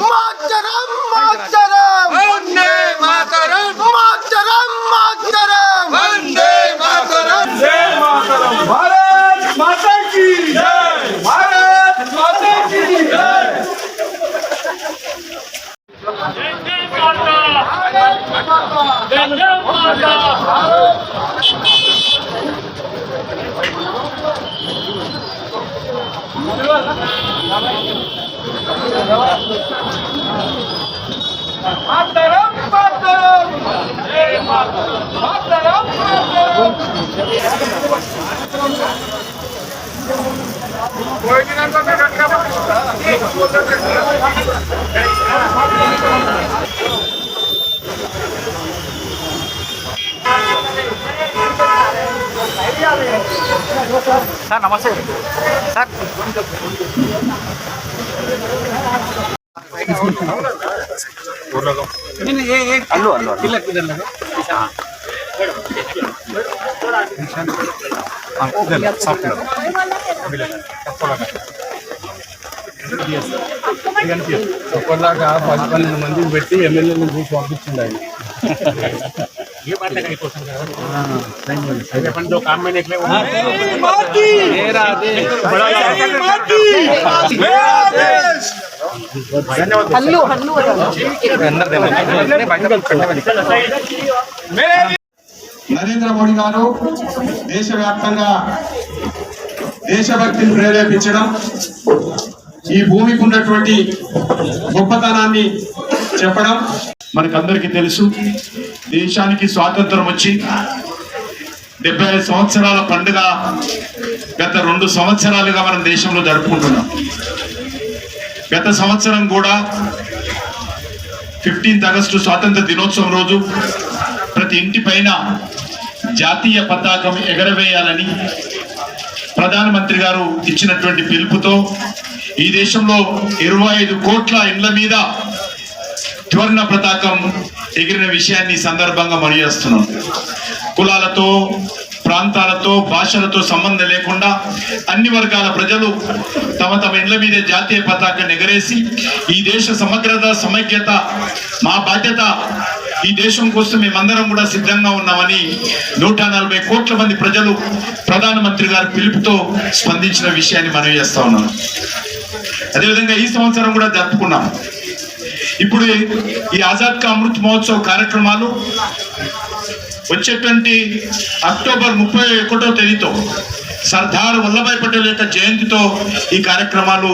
मातरम मातरम। वंदे मातरम। मातरम मातरम। वंदे मातरम। जय मातरम। भारत माता की जय। भारत माता की जय। जय माता। जय जय माता। సార్ నమస్తే సార్ అల్లు అల్లు అల్లు ఒకలాగా పది పన్నెండు మందిని పెట్టి ఎమ్మెల్యేలను చూసి పంపించింది ఆయన నరేంద్ర మోడీ గారు దేశవ్యాప్తంగా దేశభక్తిని ప్రేరేపించడం ఈ భూమికి ఉన్నటువంటి గొప్పతనాన్ని చెప్పడం మనకందరికీ తెలుసు. దేశానికి స్వాతంత్రం వచ్చి డెబ్బై ఐదు సంవత్సరాల పండుగ గత రెండు సంవత్సరాలుగా మనం దేశంలో జరుపుకుంటున్నాం. గత సంవత్సరం కూడా ఫిఫ్టీన్త్ ఆగస్టు స్వాతంత్ర దినోత్సవం రోజు ప్రతి ఇంటి పైన జాతీయ పతాకం ఎగరవేయాలని ప్రధానమంత్రి గారు ఇచ్చినటువంటి పిలుపుతో ఈ దేశంలో ఇరవై ఐదు కోట్ల ఇండ్ల మీద త్వరణ పతాకం ఎగిరిన విషయాన్ని సందర్భంగా మనయేస్తున్నాం కులాలతో ప్రాంతాలతో భాషలతో సంబంధం లేకుండా అన్ని వర్గాల ప్రజలు తమ తమ ఇండ్ల మీద జాతీయ పతాకాన్ని ఎగరేసి ఈ దేశ సమగ్రత సమైక్యత మా బాధ్యత ఈ దేశం కోసం మేమందరం కూడా సిద్ధంగా ఉన్నామని నూట నలభై కోట్ల మంది ప్రజలు ప్రధానమంత్రి గారి పిలుపుతో స్పందించిన విషయాన్ని మనం చేస్తా ఉన్నాం. అదేవిధంగా ఈ సంవత్సరం కూడా జరుపుకున్నాం. ఇప్పుడు ఈ ఆజాద్ కా అమృత్ మహోత్సవ్ కార్యక్రమాలు వచ్చేటువంటి అక్టోబర్ ముప్పై ఒకటో తేదీతో సర్దార్ వల్లభాయ్ పటేల్ యొక్క జయంతితో ఈ కార్యక్రమాలు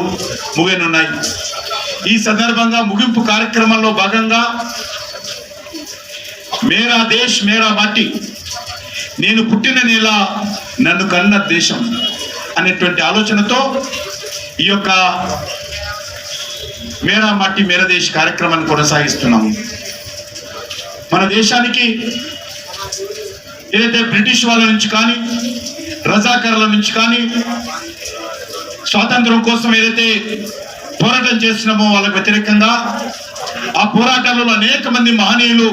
ముగినున్నాయి ఈ సందర్భంగా ముగింపు కార్యక్రమంలో భాగంగా మేరా దేశ్ మేరా మట్టి నేను పుట్టిన నేల నన్ను కన్న దేశం అనేటువంటి ఆలోచనతో ఈ యొక్క మేరా మట్టి మేర దేశ్ కార్యక్రమాన్ని కొనసాగిస్తున్నాము. మన దేశానికి ఏదైతే బ్రిటిష్ వాళ్ళ నుంచి కానీ రజాకర్ల నుంచి కానీ స్వాతంత్రం కోసం ఏదైతే పోరాటం చేస్తున్నామో వాళ్ళకు వ్యతిరేకంగా ఆ పోరాటాలలో అనేక మంది మహనీయులు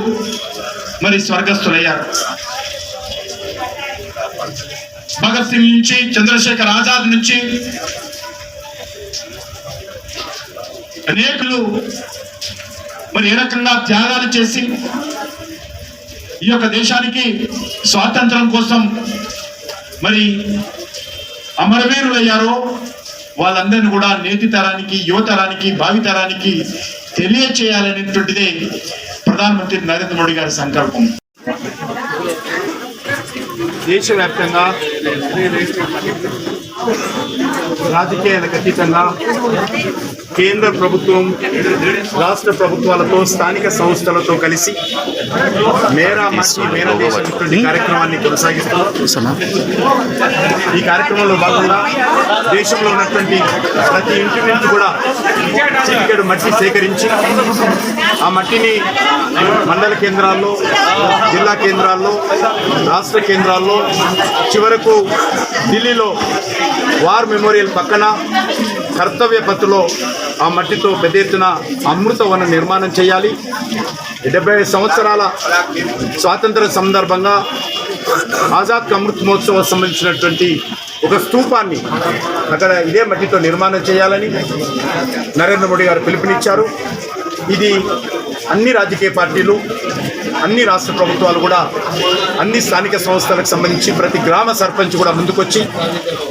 మరి స్వర్గస్థులయ్యారు. భగత్ సింగ్ నుంచి చంద్రశేఖర్ ఆజాద్ నుంచి అనేకులు మరి ఏ రకంగా త్యాగాలు చేసి ఈ యొక్క దేశానికి స్వాతంత్రం కోసం మరి అమరవీరులయ్యారో వాళ్ళందరినీ కూడా నేటి తరానికి యువతరానికి భావితరానికి తెలియచేయాలనేటువంటిదే ప్రధానమంత్రి నరేంద్ర మోడీ గారి సంకల్పం. దేశవ్యాప్తంగా రాజకీయాలకు అతీతంగా కేంద్ర ప్రభుత్వం రాష్ట్ర ప్రభుత్వాలతో స్థానిక సంస్థలతో కలిసి మేరా మట్టి మేరా దేశం కార్యక్రమాన్ని కొనసాగిస్తున్నాం. ఈ కార్యక్రమంలో భాగంగా దేశంలో ఉన్నటువంటి ప్రతి ఇంటి నుంచి కూడా చిటికెడు మట్టి సేకరించి ఆ మట్టిని మండల కేంద్రాల్లో జిల్లా కేంద్రాల్లో రాష్ట్ర కేంద్రాల్లో చివరకు ఢిల్లీలో వార్ మెమోరియల్ పక్కన కర్తవ్య పత్తులో ఆ మట్టితో పెద్ద ఎత్తున అమృతవన నిర్మాణం చేయాలి. డెబ్బై ఐదు సంవత్సరాల స్వాతంత్ర సందర్భంగా ఆజాద్ అమృత్ మహోత్సవం సంబంధించినటువంటి ఒక స్తూపాన్ని అక్కడ ఇదే మట్టితో నిర్మాణం చేయాలని నరేంద్ర మోడీ గారు పిలుపునిచ్చారు. ఇది అన్ని రాజకీయ పార్టీలు అన్ని రాష్ట్ర ప్రభుత్వాలు కూడా అన్ని స్థానిక సంస్థలకు సంబంధించి ప్రతి గ్రామ సర్పంచ్ కూడా ముందుకొచ్చి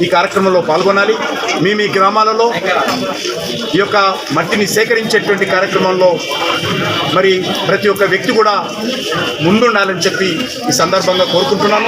ఈ కార్యక్రమంలో పాల్గొనాలి. మీ మీ గ్రామాలలో ఈ యొక్క మట్టిని సేకరించేటువంటి కార్యక్రమంలో మరి ప్రతి ఒక్క వ్యక్తి కూడా ముందుండాలని చెప్పి ఈ సందర్భంగా కోరుకుంటున్నాను.